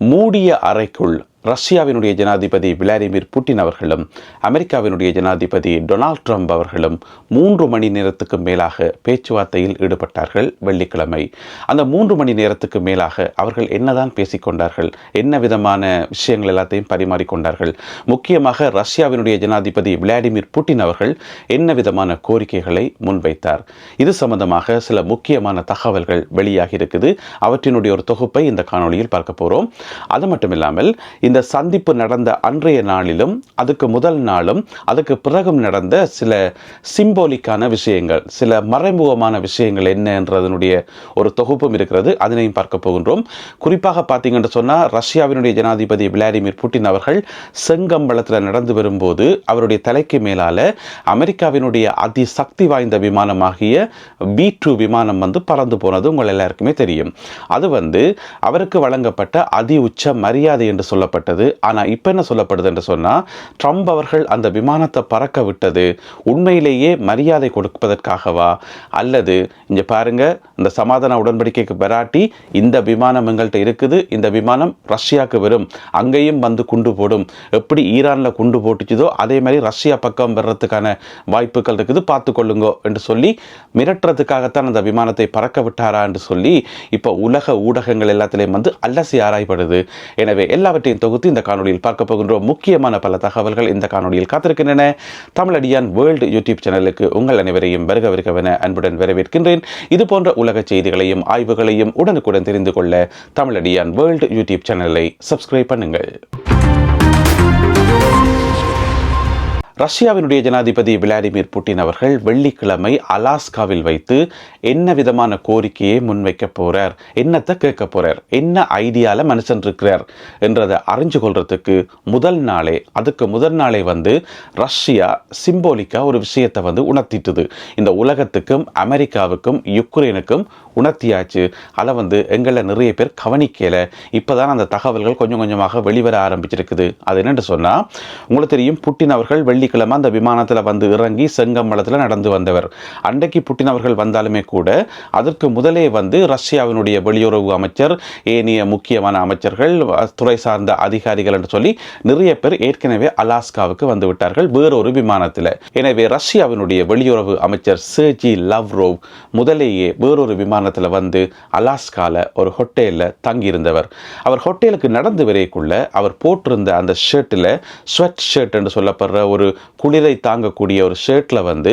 மூடிய அறைக்குள் ரஷ்யாவினுடைய ஜனாதிபதி விளாடிமிர் புட்டின் அவர்களும் அமெரிக்காவினுடைய ஜனாதிபதி டொனால்ட் ட்ரம்ப் அவர்களும் மூன்று மணி நேரத்துக்கு மேலாக பேச்சுவார்த்தையில் ஈடுபட்டார்கள் வெள்ளிக்கிழமை. அந்த மூன்று மணி நேரத்துக்கு மேலாக அவர்கள் என்னதான் பேசிக்கொண்டார்கள் என்ன விதமான விஷயங்கள் எல்லாத்தையும் பரிமாறிக்கொண்டார்கள் முக்கியமாக ரஷ்யாவினுடைய ஜனாதிபதி விளாடிமிர் புட்டின் அவர்கள் என்ன விதமான கோரிக்கைகளை முன்வைத்தார். இது சம்பந்தமாக சில முக்கியமான தகவல்கள் வெளியாகி இருக்குது. அவற்றினுடைய ஒரு தொகுப்பை இந்த காணொலியில் பார்க்க போகிறோம் அது மட்டும் இல்லாமல் இந்த சந்திப்பு நடந்த அன்றைய நாளிலும் அதுக்கு முதல் நாளும் அதுக்கு பிறகும் நடந்த சில சிம்போலிக்கான விஷயங்கள் சில மறைமுகமான விஷயங்கள் என்னன்றதனுடைய ஒரு தொகுப்பும் இருக்கிறது. அதனையும் பார்க்க போகின்றோம். குறிப்பாக பார்த்தீங்கன்னு சொன்னால் ரஷ்யாவினுடைய ஜனாதிபதி விளாடிமிர் புட்டின் அவர்கள் செங்கம்பளத்தில் நடந்து வரும்போது அவருடைய தலைக்கு மேலால் அமெரிக்காவினுடைய அதி சக்தி வாய்ந்த விமானமாகிய பி டூ விமானம் வந்து பறந்து போனது உங்கள் எல்லாருக்குமே தெரியும். அது வந்து அவருக்கு வழங்கப்பட்ட அதி உச்ச மரியாதை என்று சொல்லப்பட்ட சொல்லப்பட்டது ஆனால் இப்போ என்ன சொல்லப்படுது என்று சொன்னால் ட்ரம்ப் அவர்கள் அந்த விமானத்தை பறக்க விட்டது. உண்மையிலேயே மரியாதை கொடுப்பதற்காகவா அல்லது இங்கே பாருங்க இந்த சமாதான உடன்படிக்கைக்கு பெராட்டி இந்த விமானம் எங்கள்கிட்ட இருக்குது இந்த விமானம் ரஷ்யாவுக்கு வரும். அங்கேயும் வந்து குண்டு போடும். எப்படி ஈரானில் குண்டு போட்டுச்சுதோ அதே மாதிரி ரஷ்யா பக்கம் வர்றதுக்கான வாய்ப்புகள் இருக்குது. பார்த்து கொள்ளுங்கோ என்று சொல்லி மிரட்டுறதுக்காகத்தான் அந்த விமானத்தை பறக்க விட்டாரா என்று சொல்லி இப்போ உலக ஊடகங்கள் எல்லாத்திலையும் வந்து அலசி ஆராயப்படுது. எனவே எல்லாவற்றையும் தொகுத்து இந்த காணொலியில் பார்க்க போகின்றோம். முக்கியமான பல தகவல்கள் இந்த காணொலியில் காத்திருக்கின்றன. தமிழடியான் வேர்ல்டு யூடியூப் சேனலுக்கு உங்கள் அனைவரையும் வருகவிருக்கவென அன்புடன் வரவேற்கின்றேன். இது போன்ற உலக செய்திகளையும் ஆய்வுகளையும் உடனுக்குடன் தெரிந்து கொள்ள தமிழடியான் வேர்ல்டு யூடியூப் சேனலை சப்ஸ்கிரைப் பண்ணுங்கள். ரஷ்யாவினுடைய ஜனாதிபதி விளாடிமிர் புட்டின் அவர்கள் வெள்ளிக்கிழமை அலாஸ்காவில் வைத்து என்ன விதமான கோரிக்கையை முன்வைக்க போகிறார் என்னத்தை கேட்க போகிறார் என்ன ஐடியாவில் மனுஷன் இருக்கிறார்? என்றதை அறிஞ்சு கொள்றதுக்கு முதல் நாளே அதுக்கு முதல் நாளே வந்து ரஷ்யா சிம்போலிக்கா ஒரு விஷயத்தை வந்து உணர்த்திட்டுது. இந்த உலகத்துக்கும் அமெரிக்காவுக்கும் யுக்ரைனுக்கும் உணர்த்தியாச்சு. அதை வந்து எங்களை நிறைய பேர் கவனிக்கல. இப்போதான் அந்த தகவல்கள் கொஞ்சம் கொஞ்சமாக வெளிவர ஆரம்பிச்சிருக்குது. அது என்னென்று சொன்னால் உங்களுக்கு தெரியும் புட்டின் அவர்கள் வெள்ளிக்கிழமை அந்த விமானத்தில் வந்து இறங்கி செங்கம்பளத்தில் நடந்து வந்தவர். அன்றைக்கு புட்டின் அவர்கள் வந்தாலுமே கூட அதற்கு முதலே வந்து ரஷ்யாவினுடைய வெளியுறவு அமைச்சர் ஏனைய முக்கியமான அமைச்சர்கள் துறை சார்ந்த அதிகாரிகள் என்று சொல்லி நிறைய பேர் ஏற்கனவே அலாஸ்காவுக்கு வந்து விட்டார்கள் வேறொரு விமானத்தில். எனவே ரஷ்யாவினுடைய வெளியுறவு அமைச்சர் சேஜி லவ்ரோவ் முதலேயே வேறொரு விமானத்தில் வந்து அலாஸ்கால ஒரு ஹோட்டலில் தங்கியிருந்தவர். அவர் ஹோட்டலுக்கு நடந்து வரைக்குள்ள அவர் போட்டிருந்த அந்த ஷர்ட்டில் ஸ்வெட் ஷர்ட் என்று சொல்லப்படுற ஒரு குளிரை தாங்கக்கூடிய ஒரு ஷர்ட்டில் வந்து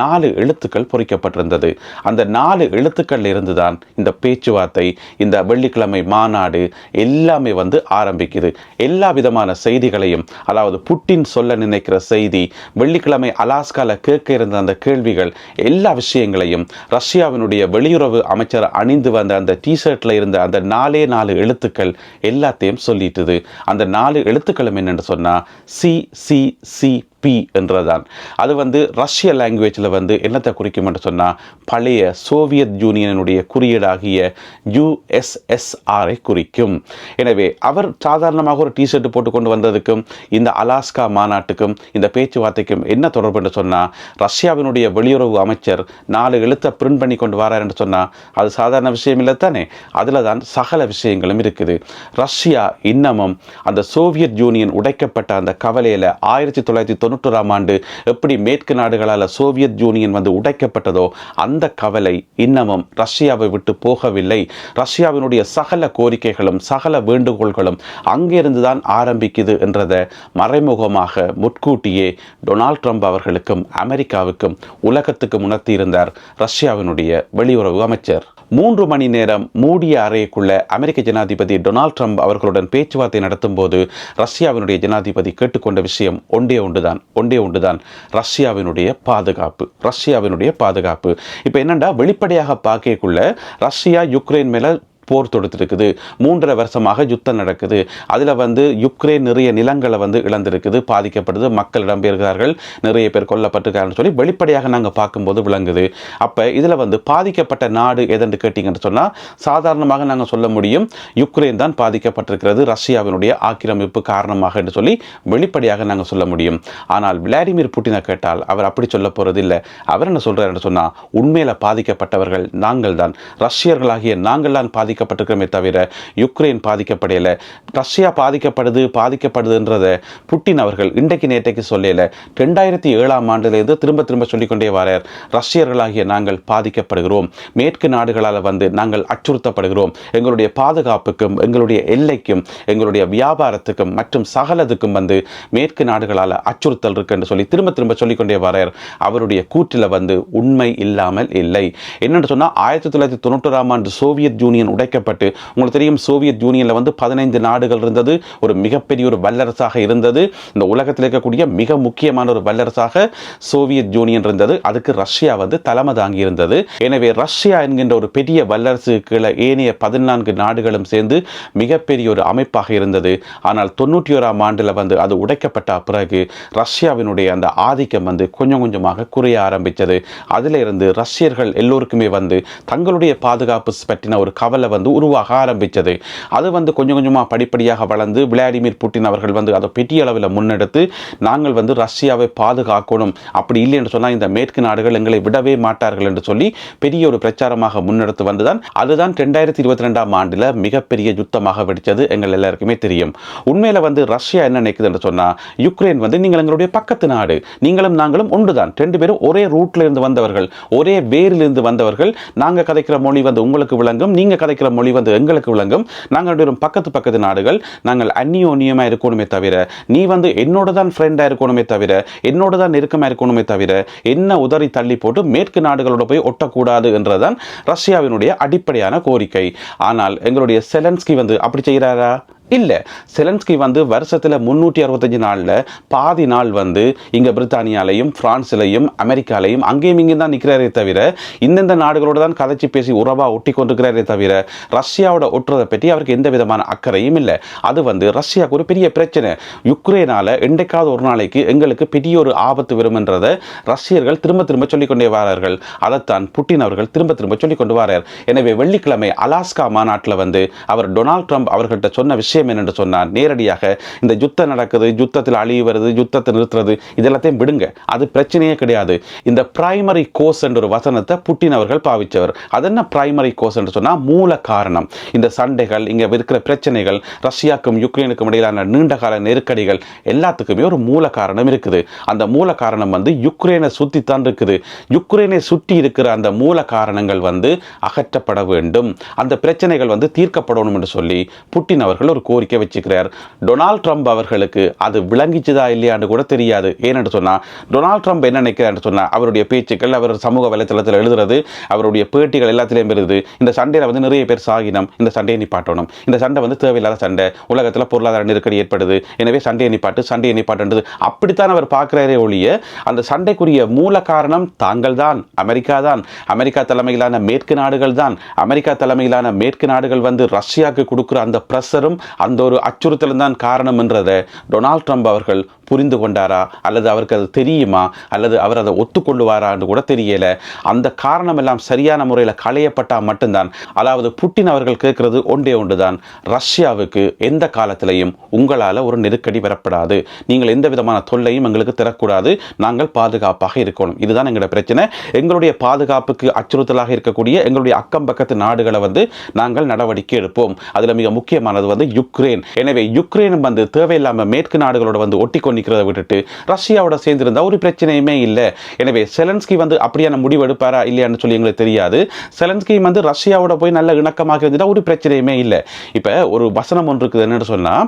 நாலு எழுத்துக்கள் பொறிக்கப்பட்டிருந்தது. அந்த நாலு எழுத்துக்கள் இருந்து தான் இந்த பேச்சுவார்த்தை இந்த வெள்ளிக்கிழமை மாநாடு எல்லாமே வந்து ஆரம்பிக்குது. எல்லா விதமான செய்திகளையும் அதாவது புட்டின் சொல்ல நினைக்கிற செய்தி வெள்ளிக்கிழமை அலாஸ்கால கேட்க இருந்த அந்த கேள்விகள் எல்லா விஷயங்களையும் ரஷ்யாவினுடைய வெளியுறவு அமைச்சர் அணிந்து வந்த அந்த டிஷர்ட்டில் இருந்த அந்த நாலே நாலு எழுத்துக்கள் எல்லாத்தையும் சொல்லிட்டுது. அந்த நாலு எழுத்துக்களும் என்னென்னு சொன்னால் சி சி சி பி என்றதான். அது வந்து ரஷ்ய லாங்குவேஜில் வந்து என்னத்தை குறிக்கும் என்று சொன்னால் பழைய சோவியத் யூனியனுடைய குறியீடாகிய யுஎஸ்எஸ்ஆரை குறிக்கும். எனவே அவர் சாதாரணமாக ஒரு டிஷர்ட் போட்டு கொண்டு வந்ததுக்கும் இந்த அலாஸ்கா மாநாட்டுக்கும் இந்த பேச்சுவார்த்தைக்கும் என்ன தொடர்பு என்று சொன்னால் ரஷ்யாவினுடைய வெளியுறவு அமைச்சர் நாலு எழுத்தை பிரிண்ட் பண்ணி கொண்டு வரார் என்று சொன்னால் அது சாதாரண விஷயம் இல்லை தானே? அதில் தான் சகல விஷயங்களும் இருக்குது. ரஷ்யா இன்னமும் அந்த சோவியத் யூனியன் உடைக்கப்பட்ட அந்த கவலையில் ஆயிரத்தி தொள்ளாயிரத்தி தொண்ணூற்றோராம் ஆண்டு எப்படி மேற்கு நாடுகளால் சோவியத் யூனியன் வந்து உடைக்கப்பட்டதோ அந்த கவலை இன்னமும் ரஷ்யாவை விட்டு போகவில்லை. ரஷ்யாவினுடைய சகல கோரிக்கைகளும் சகல வேண்டுகோள்களும் அங்கிருந்து தான் ஆரம்பிக்குது என்றதை மறைமுகமாக முட்கூட்டியே டொனால்ட் ட்ரம்ப் அவர்களுக்கும் அமெரிக்காவுக்கும் உலகத்துக்கு உணர்த்தியிருந்தார் ரஷ்யாவினுடைய வெளியுறவு அமைச்சர். மூன்று மணி நேரம் மூடிய அறைக்குள்ள அமெரிக்க ஜனாதிபதி டொனால்ட் ட்ரம்ப் அவர்களுடன் பேச்சுவார்த்தை நடத்தும் போது ரஷ்யாவினுடைய ஜனாதிபதி கேட்டுக்கொண்ட விஷயம் ஒன்றே ஒன்றுதான். ஒன்றே ஒன்றுதான். ரஷ்யாவினுடைய பாதுகாப்பு ரஷ்யாவினுடைய பாதுகாப்பு. இப்போ என்னண்டா வெளிப்படையாக பார்க்கக்குள்ள ரஷ்யா யுக்ரைன் மேல போர் தொடுத்திருக்குது. மூன்றரை வருஷமாக யுத்தம் நடக்குது. அதில் வந்து யுக்ரைன் நிறைய நிலங்களை வந்து இழந்திருக்குது. பாதிக்கப்படுது. மக்கள் இடம்பெறுகிறார்கள் நிறைய பேர் கொல்லப்பட்டிருக்காருன்னு சொல்லி வெளிப்படையாக நாங்கள் பார்க்கும்போது விளங்குது. அப்போ இதில் வந்து பாதிக்கப்பட்ட நாடு எதென்று கேட்டிங்கன்னு சொன்னால் சாதாரணமாக நாங்கள் சொல்ல முடியும் யுக்ரைன் தான் பாதிக்கப்பட்டிருக்கிறது. ரஷ்யாவினுடைய ஆக்கிரமிப்பு காரணமாக என்று சொல்லி வெளிப்படையாக நாங்கள் சொல்ல முடியும். ஆனால் விளாடிமிர் புட்டினை கேட்டால் அவர் அப்படி சொல்ல போகிறது இல்லை அவர் என்ன சொல்கிறார் என்று சொன்னால் உண்மையில் பாதிக்கப்பட்டவர்கள் நாங்கள் தான் ரஷ்யர்களாகிய நாங்கள் தான் பாதிக்க பாதிக்கப்பட்டிருக்கிறமே தவிர யுக்ரைன் பாதிக்கப்படலை ரஷ்யா பாதிக்கப்படுது பாதிக்கப்படுதுன்றதை புட்டின் அவர்கள் இன்றைக்கு நேற்றைக்கு சொல்லல. ரெண்டாயிரத்தி ஏழாம் ஆண்டிலிருந்து திரும்ப திரும்ப சொல்லிக்கொண்டே வரார். ரஷ்யர்களாகிய நாங்கள் பாதிக்கப்படுகிறோம். மேற்கு நாடுகளால் வந்து நாங்கள் அச்சுறுத்தப்படுகிறோம். எங்களுடைய பாதுகாப்புக்கும் எங்களுடைய எல்லைக்கும் எங்களுடைய வியாபாரத்துக்கும் மற்றும் சகலதுக்கும் வந்து மேற்கு நாடுகளால் அச்சுறுத்தல் இருக்கு என்று சொல்லி திரும்ப திரும்ப சொல்லிக்கொண்டே வரார். அவருடைய கூற்றில் வந்து உண்மை இல்லாமல் இல்லை. என்னென்னு சொன்னால் ஆயிரத்தி தொள்ளாயிரத்தி தொண்ணூற்றோராம் ஆண்டு சோவியத் யூனியன் கலைக்கப்பட்டு உங்களுக்கு தெரியும் சோவியத் யூனியனில் வந்து பதினைந்து நாடுகள் இருந்தது. ஒரு மிகப்பெரிய ஒரு வல்லரசாக இருந்தது. இந்த உலகத்தில் இருக்கக்கூடிய மிக முக்கியமான ஒரு வல்லரசாக சோவியத் யூனியன் இருந்தது. அதுக்கு ரஷ்யா வந்து தலைமை தாங்கி இருந்தது. எனவே ரஷ்யா என்கின்ற ஒரு பெரிய வல்லரசு கீழே ஏனைய பதினான்கு நாடுகளும் சேர்ந்து மிகப்பெரிய ஒரு அமைப்பாக இருந்தது. ஆனால் தொண்ணூற்றி ஓராம் ஆண்டில் வந்து அது உடைக்கப்பட்ட பிறகு ரஷ்யாவினுடைய அந்த ஆதிக்கம் வந்து கொஞ்சம் கொஞ்சமாக குறைய ஆரம்பித்தது அதிலிருந்து ரஷ்யர்கள் எல்லோருக்குமே வந்து தங்களுடைய பாதுகாப்பு பற்றின ஒரு கவலை வந்து உருவாக ஆரம்பித்தது அது வந்து கொஞ்சம் கொஞ்சமாக படிப்படியாக வளர்ந்து விளாடிமிர் புட்டின் அவர்கள் வந்து அதை பெரிய அளவில் முன்னெடுத்து நாங்கள் வந்து ரஷ்யாவை பாதுகாக்கணும். அப்படி இல்லை என்று சொன்னால் இந்த மேற்கு நாடுகள் எங்களை விடவே மாட்டார்கள் என்று சொல்லி பெரிய ஒரு பிரச்சாரமாக முன்னெடுத்து வந்துதான். அதுதான் ரெண்டாயிரத்தி இருபத்தி ரெண்டாம் ஆண்டில் மிகப்பெரிய யுத்தமாக வெடித்தது. எங்கள் எல்லாருக்குமே தெரியும். உண்மையில் வந்து ரஷ்யா என்ன நினைக்குது என்று சொன்னால் யுக்ரைன் வந்து நீங்கள் எங்களுடைய பக்கத்து நாடு. நீங்களும் நாங்களும் ஒன்றுதான். ரெண்டு பேரும் ஒரே ரூட்ல இருந்து வந்தவர்கள் ஒரே வேரிலிருந்து வந்தவர்கள். நாங்கள் கதைக்கிற மொழி வந்து உங்களுக்கு விளங்கும் நீங்கள் கதைக்கிற மொழி வந்து எங்களுக்கு விளங்கும். நாங்கள் ரெண்டு பேரும் பக்கத்து பக்கத்து நாடுகள். நாங்கள் அந்நியோன்னியமாக இருக்கணுமே தவிர நீ வந்து என்னோட தான் ஃப்ரெண்டாக இருக்கணுமே தவிர என்னோட தான் நெருக்கமாக இருக்கணுமே தவிர என்ன உதறி தள்ளி போட்டு மேற்கு நாடுகளோட போய் ஒட்டக்கூடாது என்றதான் ரஷ்யாவினுடைய அடிப்படையான கோரிக்கை. ஆனால் எங்களுடைய செலன்ஸ்கி வந்து அப்படி செய்கிறாரா? இல்லை செலன்ஸ்கி வந்து வருஷத்தில் முந்நூற்றி அறுபத்தஞ்சு நாளில் பாதி நாள் வந்து இங்கே பிரித்தானியாலையும் பிரான்ஸ்லையும் அமெரிக்காலையும் அங்கேயும் இங்கேயும் தான் நிற்கிறாரே தவிர இந்தந்த நாடுகளோடு தான் கதைச்சி பேசி உறவாக ஒட்டி கொண்டிருக்கிறாரே தவிர ரஷ்யாவோட ஒட்டுறதை பற்றி அவருக்கு எந்த விதமான அக்கறையும் இல்லை. அது வந்து ரஷ்யாவுக்கு ஒரு பெரிய பிரச்சனை. யுக்ரைனால் என்றைக்காவது ஒரு நாளைக்கு எங்களுக்கு பெரிய ஒரு ஆபத்து வரும்ன்றதை ரஷ்யர்கள் திரும்ப திரும்ப சொல்லிக்கொண்டே வரார்கள். அதைத்தான் புட்டின் அவர்கள் திரும்ப திரும்ப சொல்லிக்கொண்டு வரார். எனவே வெள்ளிக்கிழமை அலாஸ்கா மாநாட்டில் வந்து அவர் டொனால்ட் ட்ரம்ப் அவர்கள்ட்ட சொன்ன விஷயம் விஷயம் என்னென்று சொன்னால் நேரடியாக இந்த யுத்தம் நடக்குது யுத்தத்தில் அழிவு வருது யுத்தத்தை நிறுத்துறது இதெல்லாத்தையும் விடுங்க. அது பிரச்சனையே கிடையாது. இந்த பிரைமரி கோஸ் என்ற ஒரு வசனத்தை புட்டின் அவர்கள் பாவிச்சவர் அது என்ன பிரைமரி கோஸ் என்று சொன்னால் மூல காரணம். இந்த சண்டைகள் இங்கே இருக்கிற பிரச்சனைகள் ரஷ்யாவுக்கும் யுக்ரைனுக்கும் இடையிலான நீண்டகால நெருக்கடிகள் எல்லாத்துக்குமே ஒரு மூல காரணம் இருக்குது. அந்த மூல காரணம் வந்து யுக்ரைனை சுற்றி தான் இருக்குது. யுக்ரைனை சுற்றி இருக்கிற அந்த மூல காரணங்கள் வந்து அகற்றப்பட வேண்டும். அந்த பிரச்சனைகள் வந்து தீர்க்கப்படணும் என்று சொல்லி புட்டின் அவர்கள் ஒரு கோரிக்கை வச்சுக்கிறார். டொனால்ட் ட்ரம்ப் அவர்களுக்கு அது விளங்கிச்சுதா இல்லையான்னு கூட தெரியாது. ஏன்னு சொன்னால் டொனால்ட் ட்ரம்ப் என்ன நினைக்கிறான்னு சொன்னால் அவருடைய பேச்சுக்கள் அவர் சமூக வலைத்தளத்தில் எழுதுறது அவருடைய பேட்டிகள் எல்லாத்திலையும் வருது இந்த சண்டையில் வந்து நிறைய பேர் சாகினம். இந்த சண்டையை நிப்பாட்டணும். இந்த சண்டை வந்து தேவையில்லாத சண்டை. உலகத்தில் பொருளாதார நெருக்கடி ஏற்படுது. எனவே சண்டையை நிப்பாட்டு சண்டையை நிப்பாட்டுன்றது அப்படித்தான் அவர் பார்க்குறாரே ஒழிய அந்த சண்டைக்குரிய மூல காரணம் தாங்கள் தான் அமெரிக்கா தான் அமெரிக்கா தலைமையிலான மேற்கு நாடுகள் தான் அமெரிக்கா தலைமையிலான மேற்கு நாடுகள் வந்து ரஷ்யாவுக்கு கொடுக்குற அந்த ப்ரெஷரும் அந்த ஒரு அச்சுறுத்தலும் தான் காரணம் என்றதை டொனால்ட் ட்ரம்ப் அவர்கள் புரிந்து கொண்டாரா? அல்லது அவருக்கு அது தெரியுமா? அல்லது அவர் அதை ஒத்துக்கொள்ளுவாரான்னு கூட தெரியலை. அந்த காரணமெல்லாம் சரியான முறையில் களையப்பட்டால் மட்டும்தான். அதாவது புட்டின் அவர்கள் கேட்கறது ஒன்றே ஒன்று தான் ரஷ்யாவுக்கு எந்த காலத்திலையும் உங்களால் ஒரு நெருக்கடி வரப்படாது. நீங்கள் எந்த விதமான தொல்லையும் எங்களுக்கு தரக்கூடாது. நாங்கள் பாதுகாப்பாக இருக்கணும். இதுதான் எங்களோட பிரச்சனை. எங்களுடைய பாதுகாப்புக்கு அச்சுறுத்தலாக இருக்கக்கூடிய எங்களுடைய அக்கம் பக்கத்து நாடுகளை வந்து நாங்கள் நடவடிக்கை எடுப்போம். அதில் மிக முக்கியமானது வந்து யுக் யுக்ரைன். எனவே யுக்ரைன் வந்து தேவையில்லாமல் மேற்கு நாடுகளோட வந்து ஒட்டி கொண்டிருக்கிறத விட்டுட்டு ரஷ்யாவோட சேர்ந்திருந்தா ஒரு பிரச்சனையுமே இல்லை. எனவே செலன்ஸ்கி வந்து அப்படியான முடிவு எடுப்பாரா இல்லையான்னு சொல்லி எங்களுக்கு தெரியாது. செலன்ஸ்கி வந்து ரஷ்யாவோட போய் நல்ல இணக்கமாக இருந்துட்டா ஒரு பிரச்சனையுமே இல்லை. இப்போ ஒரு வசனம் ஒன்று இருக்குது. என்னென்னு சொன்னால்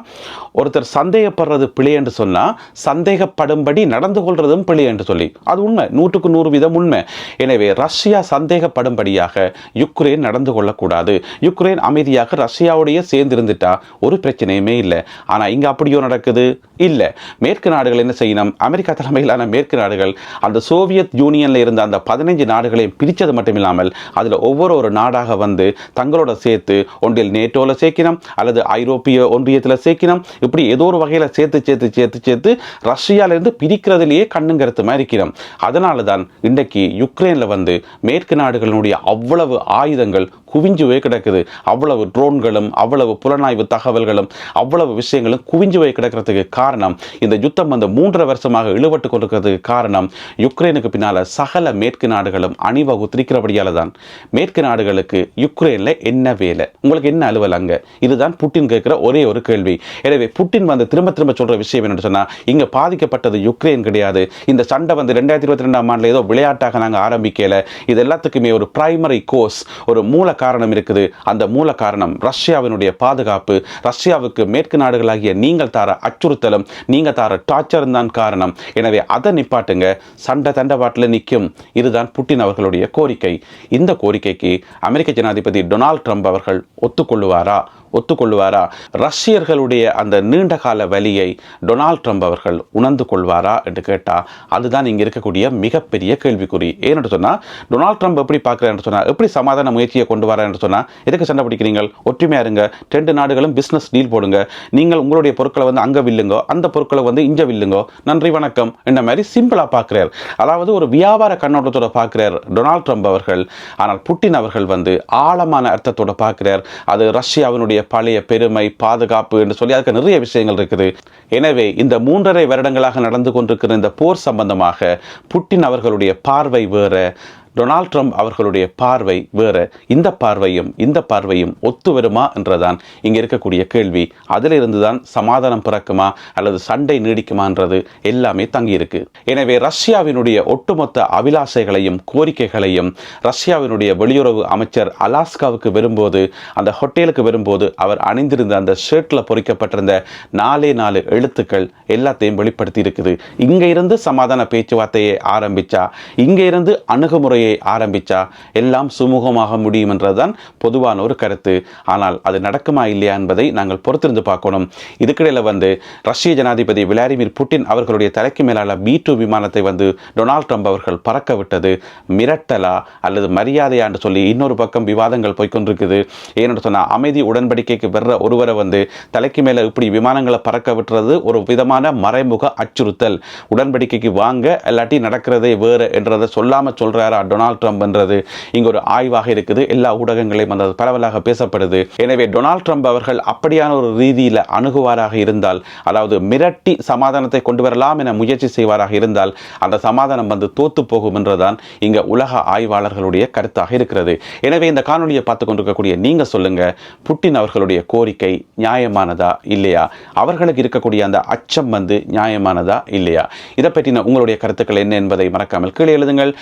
ஒருத்தர் சந்தேகப்படுறது பிழை என்று சொன்னால் சந்தேகப்படும்படி நடந்து கொள்றதும் பிழை என்று சொல்லி. அது உண்மை. நூற்றுக்கு நூறு வீதம் உண்மை. எனவே ரஷ்யா சந்தேகப்படும்படியாக யுக்ரைன் நடந்து கொள்ளக்கூடாது. யுக்ரைன் அமைதியாக ரஷ்யாவுடைய சேர்ந்திருந்துட்டா ஒரு பிரச்சனையுமே இல்லை. ஆனால் இங்கே அப்படியோ நடக்குது? இல்லை. மேற்கு நாடுகள் என்ன செய்யணும் அமெரிக்கா தலைமையிலான மேற்கு நாடுகள் அந்த சோவியத் யூனியனில் இருந்த அந்த பதினைஞ்சு நாடுகளையும் பிரித்தது மட்டும் இல்லாமல் அதில் ஒவ்வொரு ஒரு நாடாக வந்து தங்களோட சேர்த்து ஒன்றில் நேட்டோவில் சேர்க்கணும் அல்லது ஐரோப்பிய ஒன்றியத்தில் சேர்க்கணும் இப்படி ஏதோ ஒரு வகையில் சேர்த்து சேர்த்து சேர்த்து சேர்த்து ரஷ்யாவிலிருந்து பிரிக்கிறதுலேயே கண்ணுங்கிறது கருத்துமாக இருக்கிறோம். அதனால தான் இன்றைக்கு யுக்ரைனில் வந்து மேற்கு நாடுகளினுடைய அவ்வளவு ஆயுதங்கள் குவிஞ்சு போய் கிடக்குது. அவ்வளவு ட்ரோன்களும் அவ்வளவு புலனாய்வு தகவல்களும் அவ்வளவு விஷயங்களும் குவிஞ்சு போய் கிடக்கிறதுக்கு காரணம் இந்த யுத்தம் வந்து மூன்றரை வருஷமாக இழுபட்டு கொண்டிருக்கிறதுக்கு காரணம் யுக்ரைனுக்கு பின்னால் சகல மேற்கு நாடுகளும் அணிவகுத்திருக்கிறபடியால் தான் மேற்கு நாடுகளுக்கு யுக்ரைனில் என்ன வேலை? உங்களுக்கு என்ன அலுவல் அங்கே? இதுதான் புட்டின் கேட்குற ஒரே ஒரு கேள்வி. எனவே புட்டின் வந்து திரும்ப திரும்ப சொல்கிற விஷயம் என்னென்னு சொன்னால் இங்கே பாதிக்கப்பட்டது யுக்ரைன் கிடையாது. இந்த சண்டை வந்து ரெண்டாயிரத்தி இருபத்தி ரெண்டாம் ஆண்டில் ஏதோ விளையாட்டாக நாங்கள் ஆரம்பிக்கல. இது எல்லாத்துக்குமே ஒரு பிரைமரி கோர்ஸ் ஒரு மூல காரணம் இருக்குது. அந்த மூல காரணம் ரஷ்யாவினுடைய பாதுகாப்பு. ரஷ்யாவுக்கு மேற்கு நாடுகளாகிய நீங்கள் தார அச்சுறுத்தலும் நீங்கள் தார டார்ச்சரும் தான் காரணம். எனவே அதை நிப்பாட்டுங்க. சண்டை தண்டபாட்டில் நிற்கும் இதுதான் புட்டின் அவர்களுடைய கோரிக்கை. இந்த கோரிக்கைக்கு அமெரிக்க ஜனாதிபதி டொனால்ட் ட்ரம்ப் அவர்கள் ஒத்துக்கொள்ளுவாரா? ஒத்துக்கொள்வாரா? ரஷ்யர்களுடைய அந்த நீண்ட கால வலியை டொனால்ட் ட்ரம்ப் அவர்கள் உணர்ந்து கொள்வாரா என்று கேட்டால் அதுதான் இங்கே இருக்கக்கூடிய மிகப்பெரிய கேள்விக்குறி. ஏன்னு சொன்னால் டொனால்ட் ட்ரம்ப் எப்படி பார்க்குறேன்னு சொன்னால் எப்படி சமாதான முயற்சியை கொண்டு வரேன்னு சொன்னால் எதுக்கு சண்டை பிடிக்கிறீங்க ஒற்றுமையாக இருங்க. ரெண்டு நாடுகளும் பிஸ்னஸ் டீல் போடுங்க. நீங்கள் உங்களுடைய பொருட்களை வந்து அங்கே வில்லுங்கோ அந்த பொருட்களை வந்து இங்கே வில்லுங்கோ. நன்றி வணக்கம் என்ற மாதிரி சிம்பிளாக பார்க்குறார். அதாவது ஒரு வியாபார கண்ணோட்டத்தோட பார்க்குறார் டொனால்ட் ட்ரம்ப் அவர்கள். ஆனால் புட்டின் அவர்கள் வந்து ஆழமான அர்த்தத்தோட பார்க்குறார். அது ரஷ்யாவினுடைய பழைய பெருமை பாதுகாப்பு என்று சொல்லி அதுக்கு நிறைய விஷயங்கள் இருக்குது. எனவே இந்த மூன்றரை வருடங்களாக நடந்து கொண்டிருக்கிற இந்த போர் சம்பந்தமாக புட்டின் அவர்களுடைய பார்வை வேற. டொனால்ட் ட்ரம்ப் அவர்களுடைய பார்வை வேற இந்த பார்வையும் இந்த பார்வையும் ஒத்து வருமா என்றதான் இங்கே இருக்கக்கூடிய கேள்வி. அதிலிருந்து தான் சமாதானம் பிறக்குமா அல்லது சண்டை நீடிக்குமான்றது எல்லாமே தங்கியிருக்கு. எனவே ரஷ்யாவினுடைய ஒட்டுமொத்த அபிலாசைகளையும் கோரிக்கைகளையும் ரஷ்யாவினுடைய வெளியுறவு அமைச்சர் அலாஸ்காவுக்கு வரும்போது அந்த ஹோட்டலுக்கு வரும்போது அவர் அணிந்திருந்த அந்த ஷர்ட்டில் பொறிக்கப்பட்டிருந்த நாலே நாலு எழுத்துக்கள் எல்லாத்தையும் வெளிப்படுத்தி இருக்குது இங்கே இருந்து சமாதான பேச்சுவார்த்தையை ஆரம்பிச்சா இங்கே இருந்து அணுகுமுறையை வேலையை ஆரம்பித்தா எல்லாம் சுமூகமாக முடியும் என்றதுதான் பொதுவான ஒரு கருத்து. ஆனால் அது நடக்குமா இல்லையா என்பதை நாங்கள் பொறுத்திருந்து பார்க்கணும். இதுக்கிடையில் வந்து ரஷ்ய ஜனாதிபதி விளாடிமிர் புட்டின் அவர்களுடைய தலைக்கு மேலான பி டூ விமானத்தை வந்து டொனால்ட் ட்ரம்ப் அவர்கள் பறக்க விட்டது. மிரட்டலா அல்லது மரியாதையா என்று சொல்லி இன்னொரு பக்கம் விவாதங்கள் போய்கொண்டிருக்குது ஏன்னு சொன்னால் அமைதி உடன்படிக்கைக்கு வர்ற ஒருவரை வந்து தலைக்கு மேலே இப்படி விமானங்களை பறக்க விட்டுறது ஒரு விதமான மறைமுக அச்சுறுத்தல். உடன்படிக்கைக்கு வாங்க இல்லாட்டி நடக்கிறதே வேறு என்றதை சொல்லாமல் சொல்கிறாரா டொனால்ட் ட்ரம்ப் என்றது இங்கே ஒரு ஆய்வாக இருக்குது. எல்லா ஊடகங்களையும் அந்த பரவலாக பேசப்படுது. எனவே டொனால்ட் ட்ரம்ப் அவர்கள் அப்படியான ஒரு ரீதியில் அணுகுவாராக இருந்தால் அதாவது மிரட்டி சமாதானத்தை கொண்டு வரலாம் என முயற்சி செய்வாராக இருந்தால் அந்த சமாதானம் வந்து தோத்து போகும் என்றுதான் இங்கே உலக ஆய்வாளர்களுடைய கருத்தாக இருக்கிறது. எனவே இந்த காணொலியை பார்த்து கொண்டிருக்கக்கூடிய நீங்க சொல்லுங்க புட்டின் அவர்களுடைய கோரிக்கை நியாயமானதா இல்லையா? அவர்களுக்கு இருக்கக்கூடிய அந்த அச்சம் வந்து நியாயமானதா இல்லையா? இதை பற்றின உங்களுடைய கருத்துக்கள் என்ன என்பதை மறக்காமல் கீழே எழுதுங்கள்.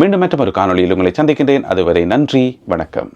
மீண்டும் மற்ற ஒரு காணொலியில் உங்களை சந்திக்கின்றேன். அதுவரை நன்றி வணக்கம்.